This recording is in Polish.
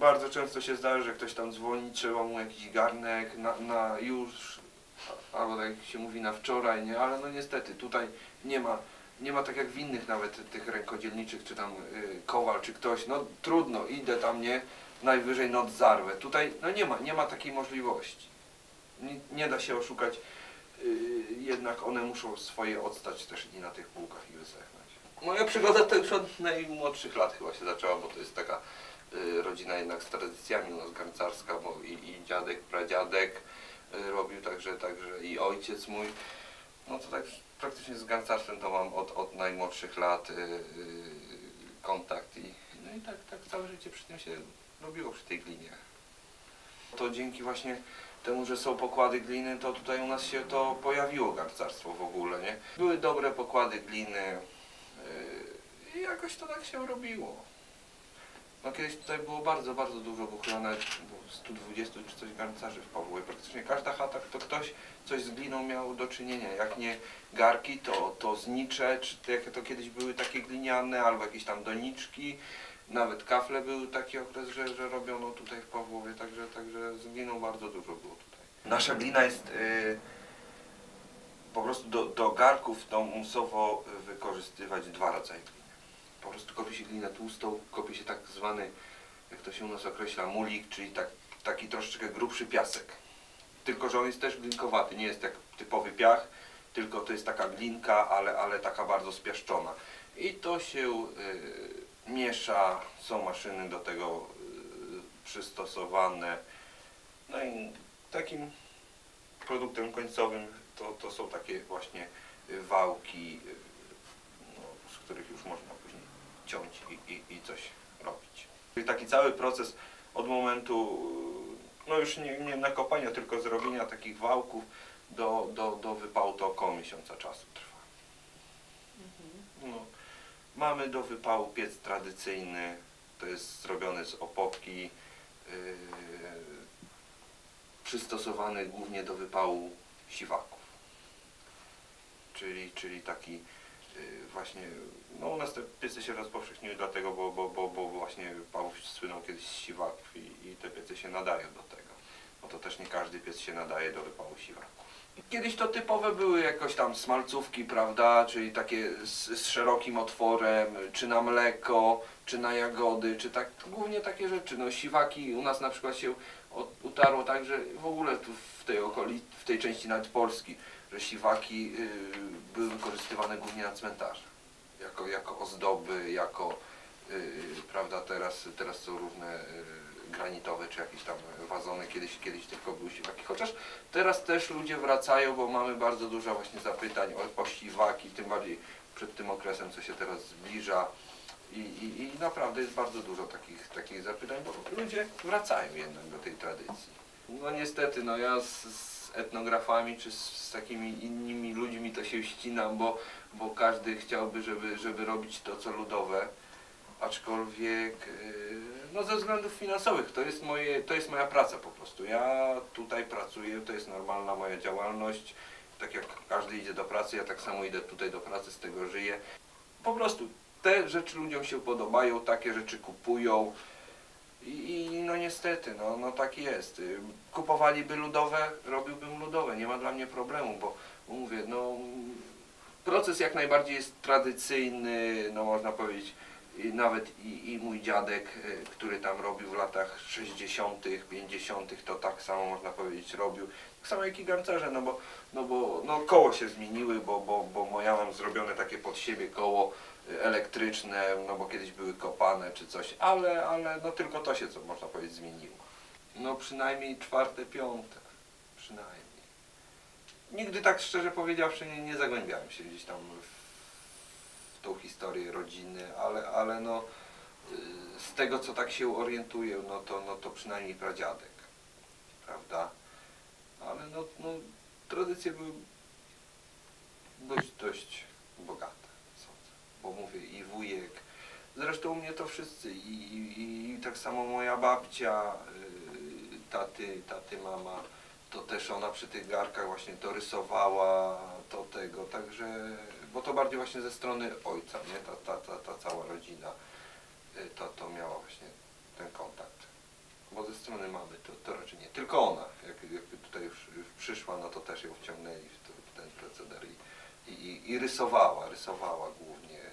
bardzo często się zdarza, że ktoś tam dzwoni, trzeba mu jakiś garnek na, na już, albo tak jak się mówi na wczoraj, nie? Ale no niestety tutaj nie ma, nie ma tak jak w innych nawet tych rękodzielniczych, czy tam y, kowal, czy ktoś, no trudno, idę tam, nie? Najwyżej noc zarwę. Tutaj no nie ma, nie ma takiej możliwości. Nie, nie da się oszukać, y, jednak one muszą swoje odstać też i na tych półkach i wysechnąć. Moja przygoda to już od najmłodszych lat chyba się zaczęła, bo to jest taka rodzina jednak z tradycjami u nas garncarska, bo i, i dziadek, pradziadek y, robił, także, także i ojciec mój. No to tak praktycznie z garncarstwem to mam od, od najmłodszych lat y, y, kontakt i, no i tak, tak całe życie przy tym się robiło przy tej glinie. To dzięki właśnie temu, że są pokłady gliny, to tutaj u nas się to pojawiło garncarstwo w ogóle, nie? Były dobre pokłady gliny i jakoś to tak się robiło. No kiedyś tutaj było bardzo, bardzo dużo, bo chyba nawet było 120 czy coś garncarzy w Pawłowie. Praktycznie każda chata, to ktoś coś z gliną miał do czynienia. Jak nie garki, to, to znicze, czy to, jakie to kiedyś były takie gliniane, albo jakieś tam doniczki. Nawet kafle były taki okres, że, że robiono tutaj w Pawłowie, także, także z gliną bardzo dużo było tutaj. Nasza glina jest y, po prostu do, do garków to musowo wykorzystywać dwa rodzaje gliny. Po prostu kopie się glinę tłustą, kopie się tak zwany, jak to się u nas określa, mulik, czyli tak, taki troszeczkę grubszy piasek. Tylko, że on jest też glinkowaty, nie jest jak typowy piach, tylko to jest taka glinka, ale, ale taka bardzo spiaszczona. I to się y, miesza, są maszyny do tego y, przystosowane. No i takim produktem końcowym to, to są takie właśnie wałki, y, no, z których już można ciąć i, i, i coś robić. Czyli taki cały proces od momentu, y, no już nie, nie nakopania, tylko zrobienia takich wałków do, do, do wypału to około miesiąca czasu trwa. No, mamy do wypału piec tradycyjny, to jest zrobiony z opoki, yy, przystosowany głównie do wypału siwaków. Czyli, czyli taki właśnie, no u nas te piece się rozpowszechniły dlatego, bo, bo, bo, bo właśnie Pałów słynął kiedyś siwaków i, i te piece się nadają do tego. Bo to też nie każdy piec się nadaje do wypału siwaków. Kiedyś to typowe były jakoś tam smalcówki, prawda, czyli takie z, z szerokim otworem, czy na mleko, czy na jagody, czy tak, głównie takie rzeczy. No siwaki u nas na przykład się utarło tak, że w ogóle tu w tej okolicy, w tej części nawet Polski, że siwaki y, były wykorzystywane głównie na cmentarze. Jako, jako ozdoby, jako, prawda, teraz, teraz są różne y, granitowe, czy jakieś tam wazony, kiedyś, kiedyś tylko były siwaki. Chociaż teraz też ludzie wracają, bo mamy bardzo dużo właśnie zapytań o, o siwaki, tym bardziej przed tym okresem, co się teraz zbliża. I, i, I naprawdę jest bardzo dużo takich, takich zapytań, bo ludzie wracają jednak do tej tradycji. No niestety, no ja z, z etnografami czy z, z takimi innymi ludźmi to się ścinam, bo, bo każdy chciałby, żeby, żeby robić to co ludowe, aczkolwiek yy, no ze względów finansowych to jest, moje, to jest moja praca po prostu. Ja tutaj pracuję, to jest normalna moja działalność. Tak jak każdy idzie do pracy, ja tak samo idę tutaj do pracy, z tego żyję. Po prostu te rzeczy ludziom się podobają, takie rzeczy kupują. I, i no niestety, no, no tak jest. Y, Kupowaliby ludowe, robiłbym ludowe, nie ma dla mnie problemu, bo mówię, no proces jak najbardziej jest tradycyjny, no można powiedzieć, i nawet i, i mój dziadek, y, który tam robił w latach 60., 50., to tak samo można powiedzieć robił. Tak samo jak i garncarze, no bo, no bo no koło się zmieniły, bo, bo, bo ja mam zrobione takie pod siebie koło y, elektryczne, no bo kiedyś były kopane czy coś, ale, ale no tylko to się, co można powiedzieć, zmieniło. No przynajmniej czwarte, piąte, przynajmniej. Nigdy tak szczerze powiedziawszy nie, nie zagłębiałem się gdzieś tam w tą historię rodziny, ale, ale no y, z tego co tak się orientuję, no to, no to przynajmniej pradziadek, prawda? Ale no, no tradycje były dość, dość bogate, sądzę, bo mówię i wujek, zresztą u mnie to wszyscy i, i, i tak samo moja babcia, y, taty, taty mama, to też ona przy tych garkach właśnie to rysowała, to tego, także, bo to bardziej właśnie ze strony ojca, nie, ta, ta, ta, ta cała rodzina, y, to, to miała właśnie ten kontakt. bo ze strony mamy to, to raczej nie. Tylko ona, jak, jak tutaj już przyszła, no to też ją wciągnęli w, to, w ten proceder i, i, i, i rysowała, rysowała głównie